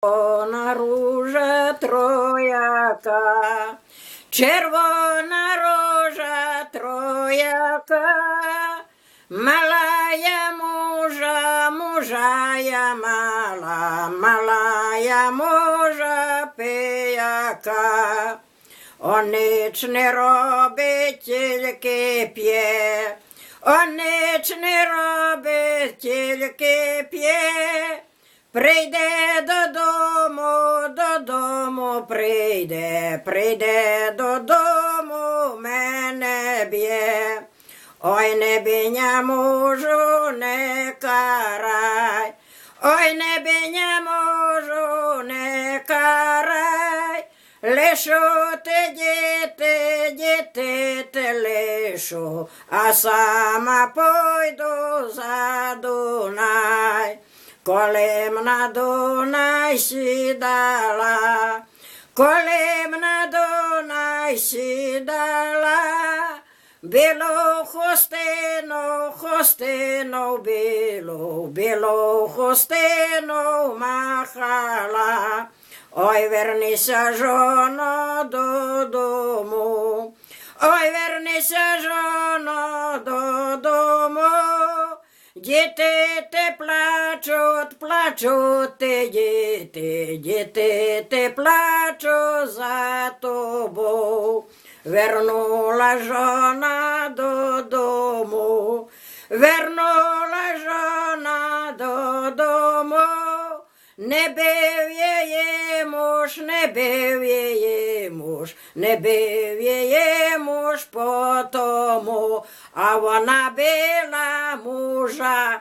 Червона ружа трояка, червона рожа трояка, малая мужа, мужая мала, малая мужа пияка. Он ніч не робить, тільки п'є, он ніч не робить, тільки п'є. Прийде додому, додому прийде, прийде додому, мене б'є. Ой, не біня мужу, не карай, ой, не біня мужу, не карай. Лишу ти діти, діти ти лишу, а сама пойду за Kolemna dona shidala, kolemna dona shidala, belo hosteno, hosteno, belo, belo hosteno mahala. Oj verni se žono do domu, oj verni se Діти те плачуть, плачуть ти, діти, діти те плачуть за тобою. Вернула жона додому, вернула жона додому. Не бив її муж, не бив її муж, не бив її муж по тому, а вона била мужа